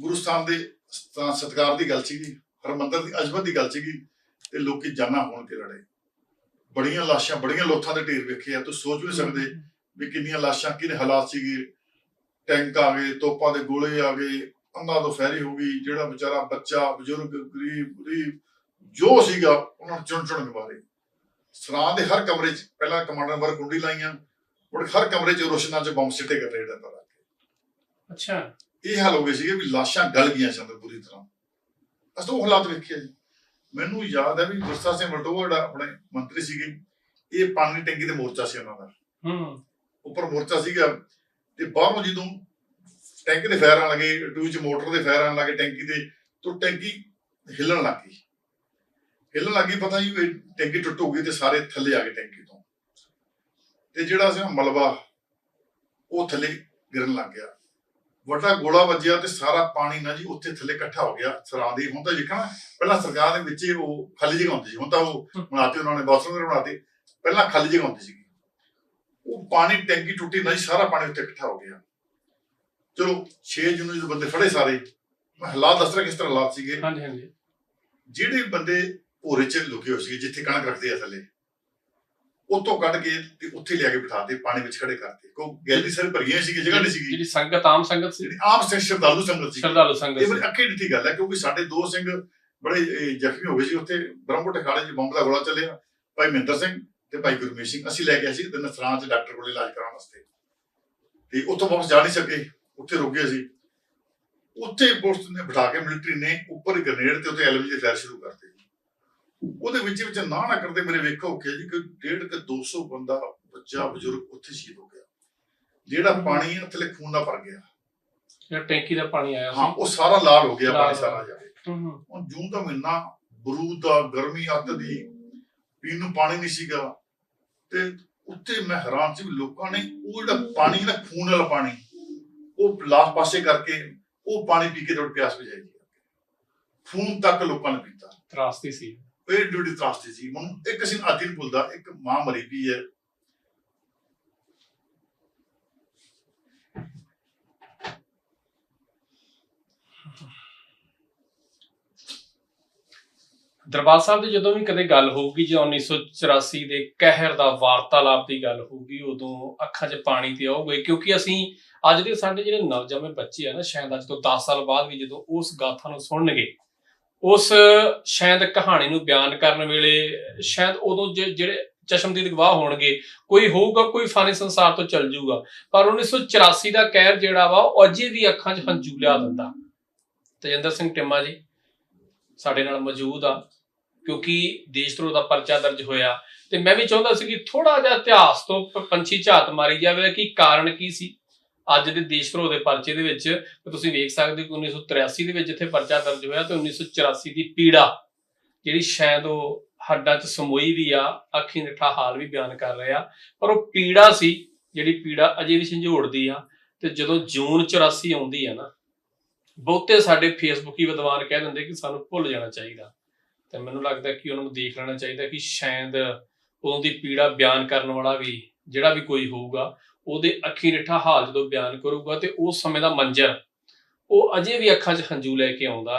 ਗੁਰੂ ਸਥਾਨ ਦੇ ਸਥਾਨ ਦੀ ਗੱਲ ਸੀਗੀ, ਹਰਮੰਦਰ ਦੀ, ਅਜਮਤ ਦੀ ਗੱਲ ਸੀਗੀ ਤੇ ਲੋਕੀ ਜਾਨਾਂ ਹੋਣ ਕੇ ਲੜੇ। ਬੜੀਆਂ ਲਾਸ਼ਾਂ, ਬੜੀਆਂ ਲੋਥਾਂ ਦੇ ਢੇਰ ਵੇਖੇ ਆ। ਤੁਸੀਂ ਸੋਚ ਵੀ ਨਹੀਂ ਸਕਦੇ ਵੀ ਕਿੰਨੀਆਂ ਲਾਸ਼ਾਂ ਕਿਹਦੇ ਹਾਲਾਤ ਸੀਗੇ। ਟੈਂਕ ਆ ਗਏ, ਤੋਪਾਂ ਦੇ ਗੋਲੇ ਆ ਗਏ, ਅੰਨਾ ਤੋਂ ਫੈਰੀ ਹੋ ਗਈ, ਜਿਹੜਾ ਵਿਚਾਰਾ ਬੱਚਾ, ਬਜ਼ੁਰਗ, ਗਰੀਬ ਗਰੀਬ, ਜੋ ਸੀਗਾ, ਉਹਨਾਂ ਨੂੰ ਚੁਣ ਚੁਣ ਕੇ ਮਾਰੇ। ਸਰਾਂ ਦੇ ਹਰ ਕਮਰੇ 'ਚ ਪਹਿਲਾਂ ਕਮਾਂਡਰ ਵਰ ਗੁੰਡੀ ਲਾਈਆਂ ਮੁੜ ਹਰ ਕਮਰੇ 'ਚ ਰੋਸ਼ਨਾਂ 'ਚ ਬੰਬ ਸਿੱਟੇ ਕਰ ਰਹੇ ਅੱਛਾ। ਇਹ ਹਾਲ ਹੋ ਗਏ ਸੀਗੇ ਵੀ ਲਾਸ਼ਾਂ ਗਲ ਗਈਆਂ ਸੀ ਅੰਦਰ ਬੁਰੀ ਤਰ੍ਹਾਂ। ਅਸੀਂ ਉਹ ਹਾਲਾਤ ਵੇਖਿਆ ਜੀ। ਮੈਨੂੰ ਯਾਦ ਹੈ ਵੀ ਗੁਰਸਾ ਸਿੰਘ ਜਿਹੜਾ ਆਪਣੇ ਮੰਤਰੀ ਸੀਗੇ। ਇਹ ਪਾਣੀ ਟੈਂਕੀ ਤੇ ਮੋਰਚਾ ਸੀ ਉਹਨਾਂ ਦਾ। ਹੂੰ। ਉੱਪਰ ਮੋਰਚਾ ਸੀਗਾ। ਤੇ ਬਾਹਰੋਂ ਜਦੋਂ ਟੈਂਕ ਦੇ ਫਾਇਰ ਆਣ ਲੱਗੇ ਟੂ ਚ ਮੋਟਰ ਦੇ ਫਾਇਰ ਆਣ ਲੱਗੇ ਟੈਂਕੀ ਤੇ ਤੋਂ ਟੈਂਕੀ ਹਿੱਲਣ ਲੱਗ ਗਈ। ਹਿੱਲਣ ਲੱਗੀ ਪਤਾ ਨਹੀਂ ਟੈਂਕੀ ਟੁੱਟੂਗੀ ਤੇ ਸਾਰੇ ਥੱਲੇ ਆ ਗਏ ਟੈਂਕੀ ਤੋਂ। ਤੇ ਜਿਹੜਾ ਸੀ ਮਲਬਾ ਉਹ ਥੱਲੇ ਗਿਰਨ ਲੱਗ ਗਿਆ। ਵੱਡਾ ਗੋਲਾ ਵੱਜਿਆ ਤੇ ਸਾਰਾ ਪਾਣੀ ਨਾ ਜੀ ਉੱਥੇ ਥੱਲੇ ਇਕੱਠਾ ਹੋ ਗਿਆ ਸਰਾਂ ਦੀ ਹੁਣ ਤਾਂ ਜਿੱਕਣਾ ਪਹਿਲਾਂ ਸਰਕਾਰ ਦੇ ਵਿੱਚ ਹੀ ਉਹ ਖਾਲੀ ਜਗ੍ਹਾ ਹੁੰਦੀ ਸੀ। ਹੁਣ ਤਾਂ ਉਹ ਬਣਾਤੇ ਉਹਨਾਂ ਨੇ ਬਾਥਰੂਮ ਦੇ ਬਣਾਤੇ ਪਹਿਲਾਂ ਖਾਲੀ ਜਗ੍ਹਾ ਹੁੰਦੀ ਸੀ ਉਹ ਪਾਣੀ ਟੈਂਕੀ ਟੁੱਟੀ ਨਾ ਜੀ ਸਾਰਾ ਪਾਣੀ ਉੱਤੇ ਇਕੱਠਾ ਹੋ ਗਿਆ। ਚਲੋ 6 ਜੂਨ ਨੂੰ ਬੰਦੇ ਫੜੇ ਸਾਰੇ ਹਾਲਾਤ ਦੱਸ ਰਿਹਾ ਕਿਸ ਤਰ੍ਹਾਂ ਹਾਲਾਤ ਸੀਗੇ। ਹਾਂਜੀ ਹਾਂਜੀ। ਜਿਹੜੇ ਬੰਦੇ ਭੋਰੇ 'ਚ ਲੁਕੇ ਹੋਏ ਸੀ ਜਿੱਥੇ ਕਣਕ ਰੱਖਦੇ ਆ ਥੱਲੇ ਉੱਥੋਂ ਕੱਢ ਕੇ ਤੇ ਉੱਥੇ ਲਿਆ ਕੇ ਬਿਠਾਤੇ ਪਾਣੀ ਵਿੱਚ ਖੜੇ ਕਰਤੇ ਕੋ ਗੈਲਰੀ ਸਾਰੇ ਭਰੀਆਂ ਸੀਗੀ ਜਗ੍ਹਾ ਨਹੀਂ ਸੀਗੀ। ਜਿਹੜੀ ਸੰਗਤ ਆਮ ਸੰਗਤ ਸੀ। ਜਿਹੜੀ ਆਮ ਸਿੰਘ ਸ਼ਰਧਾਲੂ ਸੰਗਤ ਸੀ ਸ਼ਰਧਾਲੂ ਸੰਗਤ ਇਹ ਸੀ। ਬੜੀ ਅੱਖੀ ਡਿੱਠੀ ਗੱਲ ਹੈ ਕਿਉਂਕਿ ਸਾਡੇ ਦੋ ਸਿੰਘ ਬੜੇ ਜ਼ਖਮੀ ਹੋ ਗਏ ਸੀ ਉੱਥੇ। ਬ੍ਰਹਮਪੁਰ ਖਾੜੇ 'ਚ ਬੰਬ ਦਾ ਗੋਲਾ ਚੱਲਿਆ। ਭਾਈ ਮਹਿੰਦਰ ਸਿੰਘ ਤੇ ਭਾਈ ਗੁਰਮੀਤ ਸਿੰਘ। ਅਸੀਂ ਲੈ ਗਏ ਸੀ ਤੇ ਨਸਰਾਂ 'ਚ ਡਾਕਟਰ ਕੋਲ ਇਲਾਜ ਕਰਾਉਣ ਵਾਸਤੇ। ਤੇ ਉੱਥੋਂ ਵਾਪਸ ਜਾ ਨਹੀਂ ਸਕੇ। ਉੱਥੇ ਰੁਕ ਗਏ ਸੀ ਉੱਥੇ ਪੁਲਿਸ ਨੇ ਬਿਠਾ ਕੇ ਮਿਲਟਰੀ ਨੇ ਉੱਪਰ ਗ੍ਰਨੇਡ ਤੇ ਉੱਤੇ ਐਲਵੀ ਦੇ ਫਾਇਰ ਸ਼ੁਰੂ ਕਰਤੇ। ਉਹਦੇ ਵਿੱਚ ਵਿੱਚ ਨਾ ਨਾ ਕਰਦੇ ਮੇਰੇ ਵੇਖੋ ਕਿ ਜੀ ਕਿ ਡੇਢ ਕੇ 200 ਬੰਦਾ ਬੱਚਾ ਬਜ਼ੁਰਗ ਉੱਥੇ ਸ਼ਹੀਦ ਹੋ ਗਿਆ। ਜਿਹੜਾ ਪਾਣੀ ਥੱਲੇ ਖੂਨ ਨਾਲ ਭਰ ਗਿਆ। ਜਿਹੜਾ ਟੈਂਕੀ ਦਾ ਪਾਣੀ ਆਇਆ ਹਾਂ ਉਹ ਸਾਰਾ ਲਾਲ ਹੋ ਗਿਆ ਪਾਣੀ ਸਾਰਾ ਜਾ ਕੇ। ਹੂੰ ਹੂੰ ਹੁਣ ਜੂਨ ਦਾ ਮਹੀਨਾ ਬਰੂਦ ਦਾ ਗਰਮੀ ਅੱਤ ਦੀ ਪੀਣ ਨੂੰ ਪਾਣੀ ਨਹੀਂ ਸੀਗਾ। ਤੇ ਉੱਤੇ ਮੈਂ ਹੈਰਾਨ ਸੀ ਲੋਕਾਂ ਨੇ ਉਹ ਜਿਹੜਾ ਪਾਣੀ ਨਾ ਖੂਨ ਵਾਲਾ ਪਾਣੀ ਉਹ ਲਾਸ ਪਾਸੇ ਕਰਕੇ ਉਹ ਪਾਣੀ ਪੀ ਕੇ ਥੋੜੀ ਪਿਆਸ ਬੁਝਾਈ ਖੂਨ ਤੱਕ ਲੋਕਾਂ ਨੇ ਪੀਤਾ। ਤਰਾਸਦੀ ਸੀ। ਇਹ ਡਿਊਟੀ ਤਰਾਸਤੀ ਸੀ। ਮੈਨੂੰ ਇੱਕ ਅਸੀਂ ਆਦੀ ਨਹੀਂ ਭੁੱਲਦਾ ਇੱਕ ਮਾਂ ਦਰਬਾਰ ਸਾਹਿਬ ਦੀ ਜਦੋਂ ਵੀ ਕਦੇ ਗੱਲ ਹੋਊਗੀ ਜਾਂ 1984 ਦੇ ਕਹਿਰ ਦਾ ਵਾਰਤਾਲਾਪ ਦੀ ਗੱਲ ਹੋਊਗੀ, ਉਦੋਂ ਅੱਖਾਂ 'ਚ ਪਾਣੀ ਤੇ ਆਊਗੇ। ਕਿਉਂਕਿ ਅਸੀਂ ਅੱਜ ਦੇ ਸਾਡੇ ਜਿਹੜੇ ਨਵਜੰਮੇ ਬੱਚੇ ਆ ਨਾ, ਸ਼ਾਇਦ ਅੱਜ ਤੋਂ 10 ਸਾਲ ਬਾਅਦ ਵੀ ਜਦੋਂ ਉਸ ਗਾਥਾ ਨੂੰ ਸੁਣਨਗੇ ਉਸ ਸ਼ਾਇਦ ਕਹਾਣੀ ਨੂੰ ਬਿਆਨ ਕਰਨ ਵੇਲੇ ਸ਼ਾਇਦ ਉਦੋਂ ਜਿ- ਜਿਹੜੇ ਚਸ਼ਮਦੀਦ ਗਵਾਹ ਹੋਣਗੇ, ਕੋਈ ਹੋਊਗਾ, ਕੋਈ ਫਾਨੀ ਸੰਸਾਰ ਤੋਂ ਚੱਲ ਜਾਊਗਾ, ਪਰ 1984 ਦਾ ਕਹਿਰ ਜਿਹੜਾ ਵਾ, ਉਹ ਅਜੇ ਵੀ ਅੱਖਾਂ 'ਚ ਹੰਝੂ ਲਿਆ ਦਿੰਦਾ। ਤੇਜਿੰਦਰ ਸਿੰਘ ਟਿੰਮਾ ਜੀ ਸਾਡੇ ਨਾਲ ਮੌਜੂਦ ਆ, ਕਿਉਂਕਿ ਦੇਸ਼ ਧਰੋਹ ਦਾ ਪਰਚਾ ਦਰਜ ਹੋਇਆ ਤੇ ਮੈਂ ਵੀ ਚਾਹੁੰਦਾ ਸੀ ਕਿ ਥੋੜਾ ਜਿਹਾ ਇਤਿਹਾਸ ਤੋਂ ਪੰਛੀ ਝਾਤ ਮਾਰੀ ਜਾਵੇ ਕਿ ਕਾਰਨ ਕੀ ਸੀ। ਅੱਜ ਦੇ ਦੇਸ਼ ਧਰੋਹ ਦੇ ਪਰਚੇ ਦੇ ਵਿੱਚ ਤੁਸੀਂ ਵੇਖ ਸਕਦੇ ਹੋ ਕਿ 1983 ਦੇ ਵਿੱਚ ਜਿੱਥੇ ਪਰਚਾ ਦਰਜ ਹੋਇਆ, ਤੇ 1984 ਦੀ ਪੀੜਾ, ਜਿਹੜੀ ਸ਼ਾਇਦ ਉਹ ਹੱਡਾਂ 'ਚ ਸਮੋਈ ਵੀ ਆ, ਅੱਖੀਂ ਨਿਠਾ ਹਾਲ ਵੀ ਬਿਆਨ ਕਰ ਰਿਹਾ ਪਰ ਉਹ ਪੀੜਾ ਸੀ, ਜਿਹੜੀ ਪੀੜਾ ਅਜੇ ਵੀ ਝੰਜੋੜਦੀ ਆ, ਤੇ ਜਦੋਂ ਜੂਨ 84 ਆਉਂਦੀ ਆ ਨਾ, ਬਹੁਤੇ ਸਾਡੇ ਫੇਸਬੁੱਕੀ ਵਿਦਵਾਨ ਕਹਿ ਦਿੰਦੇ ਕਿ ਸਾਨੂੰ ਭੁੱਲ ਜਾਣਾ ਚਾਹੀਦਾ, ਤੇ ਮੈਨੂੰ ਲੱਗਦਾ ਕਿ ਉਹਨਾਂ ਨੂੰ ਦੇਖ ਲੈਣਾ ਚਾਹੀਦਾ ਕਿ ਸ਼ਾਇਦ ਉਦੋਂ ਦੀ ਪੀੜਾ ਬਿਆਨ ਕਰਨ ਵਾਲਾ ਵੀ ਜਿਹੜਾ ਵੀ ਕੋਈ ਹੋਊਗਾ, ਉਹਦੇ ਅੱਖੀ ਨਿਠਾ ਹਾਲ ਜਦੋਂ ਬਿਆਨ ਕਰੂਗਾ ਤੇ ਉਸ ਸਮੇਂ ਦਾ ਮੰਜ਼ਰ, ਉਹ ਅਜੇ ਵੀ ਅੱਖਾਂ 'ਚ ਹੰਝੂ ਲੈ ਕੇ ਆਉਂਦਾ।